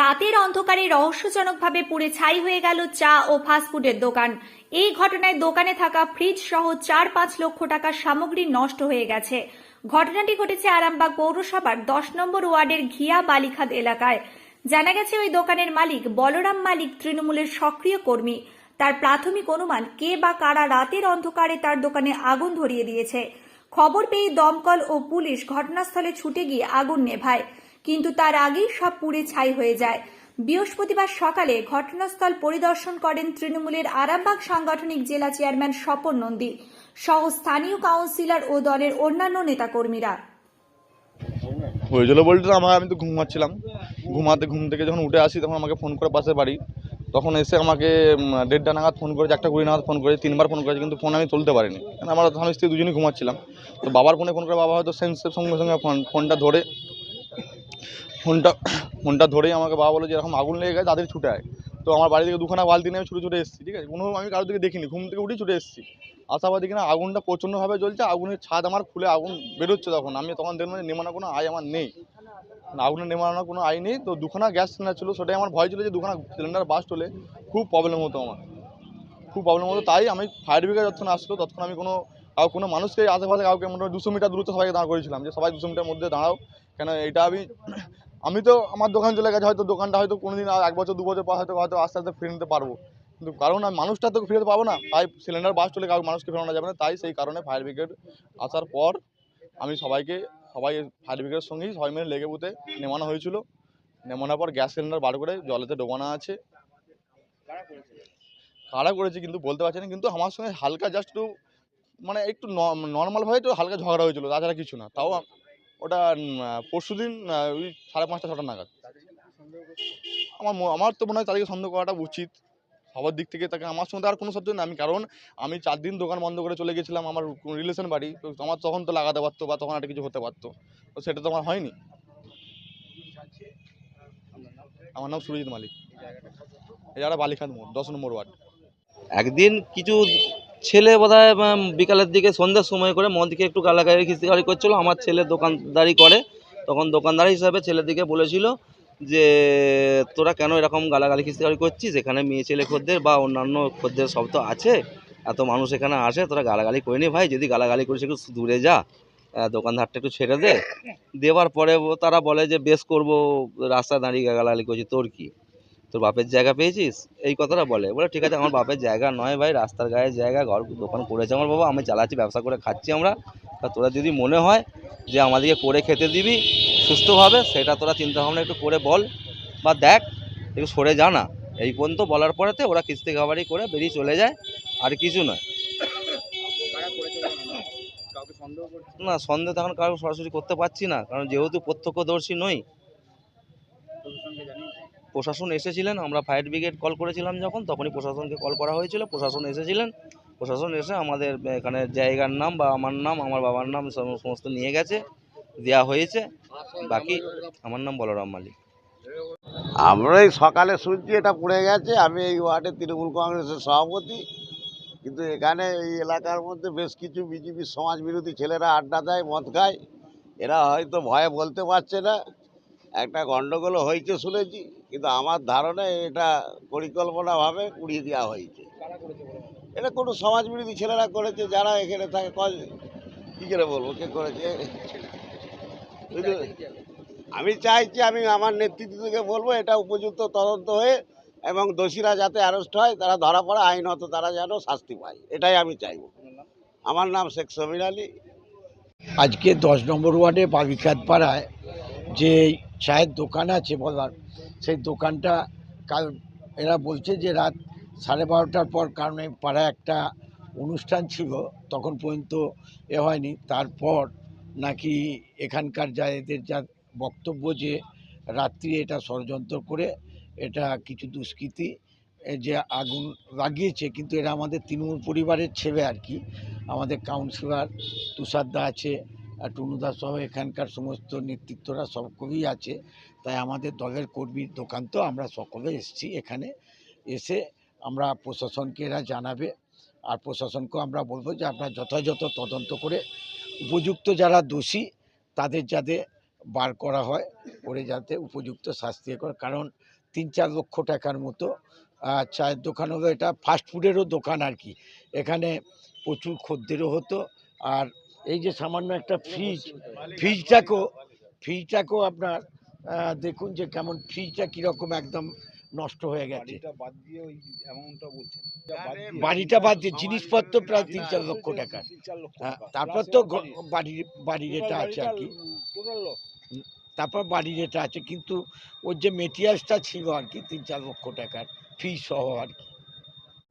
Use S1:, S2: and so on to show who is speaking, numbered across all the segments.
S1: রাতের অন্ধকারে রহস্যজনকভাবে পুড়ে ছাই হয়ে গেল চা ও ফাস্টফুডের দোকান। এই ঘটনায় দোকানে থাকা ফ্রিজ সহ চার পাঁচ লক্ষ টাকার সামগ্রী নষ্ট হয়ে গেছে। ঘটনাটি ঘটেছে আরামবাগ পৌরসভার দশ নম্বর ওয়ার্ডের ঘিয়া বালিখাদ এলাকায়। জানা গেছে ওই দোকানের মালিক বলরাম মালিক তৃণমূলের সক্রিয় কর্মী। তার প্রাথমিক অনুমান, কে বা কারা রাতের অন্ধকারে তার দোকানে আগুন ধরিয়ে দিয়েছে। খবর পেয়ে দমকল ও পুলিশ ঘটনাস্থলে ছুটে গিয়ে আগুন নেভায়। কিন্তু তার আগেই সব পুড়ে ছাই হয়ে যায়। বৃহস্পতিবার সকালে ঘটনাস্থল পরিদর্শন করেন তৃণমূলের আরামবাগ সাংগঠনিক জেলা চেয়ারম্যান স্বপন নন্দী সহ স্থানীয় কাউন্সিলর ও দলের অন্যান্য নেতাকর্মীরা।
S2: হয়েছিল বলতে আমার আমি তো ঘুমাচ্ছিলাম। ঘুমাতে ঘুম থেকে যখন উঠে আসি তখন আমাকে ফোন করে পাশের বাড়ি। তখন এসে আমাকে দেড়টা নাগাদ ফোন করেছে, একটা কুড়ি নাগাদ ফোন করেছে, তিনবার ফোন করেছে, কিন্তু ফোন আমি তুলতে পারিনি। কারণ আমরা স্বামী স্ত্রী দুজনেই ঘুমাচ্ছিলাম। তো বাবার ফোনে ফোন করে বাবা হয়তো সেন্সের সঙ্গে সঙ্গে ফোন ফোনটা ধরে ফোনটা ফোনটা ধরেই আমাকে বাবা বলে যে এরকম আগুন লেগে গেছে তাদের ছুটে আয়। তো আমার বাড়ি থেকে দুখানা বালতি নিয়ে আমি ছুটে ছুটে এসেছি, ঠিক আছে? কোনো আমি কারোর দিকে দেখিনি, ঘুম থেকে উঠেই ছুটে এসেছি। আশাবাদী কিনা আগুনটা প্রচণ্ডভাবে জ্বলছে, আগুনের ছাদ আমার খুলে আগুন বেরোচ্ছে তখন। আমি তখন দেখলাম যে নেমানো কোনো আয় আমার নেই। আগুনে নেমানোর কোনো আয় নেই, তো দুখানা গ্যাস সিলিন্ডার ছিল, সেটাই আমার ভয় ছিল যে দুখানা সিলিন্ডার বাস্ট হলে খুব প্রবলেম হতো আমার। খুব প্রবলেম হতো, তাই আমি ফায়ার ব্রিগেড যতক্ষণ আসলো, ততক্ষণ আমি কোনো, কাউ, কোনো মানুষকে, আশেপাশে কাউকে মোটামুটি দুশো মিটার দূরত্ব সবাইকে দাঁড় করেছিলাম যে সবাই দুশো মিটার মধ্যে দাঁড়াও, কেন এটা আমি আমি তো আমার দোকান চলে গেছে, হয়তো দোকানটা হয়তো কোনোদিন আর এক বছর, দু বছর পর হয়তো হয়তো আস্তে আস্তে ফিরে নিতে পারব। কিন্তু কারণ মানুষটা তো ফিরতে পাবো না। তাই সিলিন্ডার বাস্ট হলে কাউকে মানুষকে ফেরানো যাবে না। তাই সেই কারণে ফায়ার ব্রিগেড আসার পর আমি সবাইকে, সবাই ফায়ার ব্রিগেডের সঙ্গেই সবাই মিলে লেগে বুতে নেমানো হয়েছিল। নেমানোর পর গ্যাস সিলিন্ডার বার করে জলেতে ডোবানো আছে। কারা করেছে কিন্তু বলতে পারছি না, কিন্তু আমার সঙ্গে হালকা জাস্ট একটু মানে একটু নর্মালভাবে একটু হালকা ঝগড়া হয়েছিল, তাছাড়া কিছু না। তাও ওটা পরশু দিন ওই সাড়ে পাঁচটা, ছটা নাগাদ। আমার আমার তো মনে হয় তাদেরকে সন্দেহ করাটা উচিত। সবার দিক থেকে তাকে, আমার সঙ্গে আর কোনো সত্য না আমি, কারণ আমি চার দিন দোকান বন্ধ করে চলে গেছিলাম আমার রিলেশন বাড়ি। তো আমার তখন তো লাগাতে পারতো বা তখন একটা কিছু হতে পারতো। তো সেটা তো আমার হয়নি। আমার নাম সুরজিৎ মালিক। জায়গাটা বালিখান মোড়, দশ নম্বর ওয়ার্ড।
S3: একদিন কিছু ছেলে বোধহয় বিকালের দিকে সন্ধ্যার সময় করে মদকে একটু গালাগালি খিস্তিগালি করছিল। আমার ছেলে দোকানদারি করে। তখন দোকানদার হিসাবে ছেলেদিকে বলেছিল যে, তোরা কেন এরকম গালাগালি খিস্তিগালি করছিস? এখানে মেয়ে ছেলে খদ্দের বা অন্যান্য খদ্দের সব তো আছে। এত মানুষ এখানে আসে, তোরা গালাগালি করে নি ভাই। যদি গালাগালি করিস, একটু দূরে যা। দোকানদারটা একটু ছেড়ে দে। দেওয়ার পরে তারা বলে যে, বেশ করব, রাস্তায় দাঁড়িয়ে গালাগালি করছি, তোর কি? তোর বাপের জায়গা পেয়েছিস? এই কথাটা বলে। বলে, ঠিক আছে, আমার বাপের জায়গা নয় ভাই, রাস্তার গায়ে জায়গা, ঘর, দোকান করেছে আমার বাবা, আমি চালাচ্ছি ব্যবসা করে খাচ্ছি আমরা। তা তোরা যদি মনে হয় যে আমাদেরকে করে খেতে দিবি, সুস্থভাবে, সেটা তোরা চিন্তা ভাবনা একটু করে বল। বা দেখ, একটু সরে যা না। এই পর্যন্ত বলার পরেতে ওরা কিস্তি খাবারই করে বেরিয়ে চলে যায়, আর কিছু নয়। না, সন্দেহ তখন কারও সরাসরি করতে পারছি না, কারণ যেহেতু প্রত্যক্ষদর্শী নই। প্রশাসন এসেছিলেন, আমরা ফায়ার ব্রিগেড কল করেছিলাম যখন, তখনই প্রশাসনকে কল করা হয়েছিল, প্রশাসন এসেছিলেন, প্রশাসন এসে আমাদের এখানে জায়গার নাম বা আমার নাম, আমার বাবার নাম সম- সমস্ত নিয়ে গেছে দেওয়া হয়েছে, বাকি আমার নাম বলরাম মালিক।
S4: আমরা এই সকালে শুনছি, এটা পড়ে গেছে, আমি এই ওয়ার্ডের তৃণমূল কংগ্রেসের সভাপতি, কিন্তু এখানে এই এলাকার মধ্যে বেশ কিছু বিজেপির সমাজ বিরোধী ছেলেরা আড্ডা দেয়, মদ খায়, এরা হয়তো ভয়ে বলতে পারছে না। একটা গণ্ডগোল হয়েছে শুনেছি কিন্তু আমার ধারণা এটা পরিকল্পনাভাবে উড়িয়ে দেওয়া হয়েছে। এটা কোনো সমাজ বিরোধী ছেলেরা করেছে যারা এখানে থাকে কয়- কী করে বলব কে করেছে? বুঝলে? আমি? চাইছি আমি আমার নেতৃত্ব থেকে বলব এটা উপযুক্ত তদন্ত হয়ে এবং দোষীরা যাতে অ্যারেস্ট হয় তারা ধরা পড়ে আইনত তারা যেন শাস্তি পায় এটাই আমি চাইব। আমার নাম শেখ সমীর আলী।
S5: আজকে দশ নম্বর ওয়ার্ডে বাবিখাত পাড়ায় যে চায়ের দোকান আছে বলার। সেই দোকানটা কাল এরা বলছে যে রাত সাড়ে বারোটার পর কারণ এই পাড়ায় একটা অনুষ্ঠান ছিল, তখন পর্যন্ত এ হয়নি। তারপর নাকি এখানকার যা এদের যা বক্তব্য যে রাত্রি এটা ষড়যন্ত্র করে, এটা কিছু দুষ্কৃতী যে আগুন লাগিয়েছে, কিন্তু এরা আমাদের তৃণমূল পরিবারের ছেলে আর কি। আমাদের কাউন্সিলর তুষারদা আছে টুনুদা সহ এখানকার সমস্ত নেতৃত্বরা সকলেই আছে। তাই আমাদের দলের কর্মীর দোকান তো আমরা সকলে এসেছি এখানে। এসে আমরা প্রশাসনকে এরা জানাবে। আর প্রশাসনকেও আমরা বলব যে আপনারা যথাযথ তদন্ত করে উপযুক্ত যারা দোষী, তাদের যাতে বার করা হয়, করে যাতে উপযুক্ত শাস্তি করে। কারণ তিন চার লক্ষ টাকার মতো চায়ের দোকান হলো এটা ফাস্টফুডেরও দোকান আর কি। এখানে প্রচুর খদ্দেরও হতো। আর এই যে সামান্য একটা ফ্রিজ ফ্রিজটাকেও ফ্রিজটাকেও আপনার দেখুন যে কেমন ফ্রিজটা কীরকম একদম নষ্ট হয়ে গেছে। বাড়িটা বাদ দিয়ে জিনিসপত্র প্রায় তিন চার লক্ষ টাকার। হ্যাঁ, তারপর তো বাড়ির বাড়ির এটা আছে আর কি। তারপর বাড়ির এটা আছে কিন্তু ওর যে মেটেরিয়ালসটা ছিল আর কি তিন চার লক্ষ টাকার ফি সহ আর কি।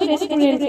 S6: রেস্টুরেন্টে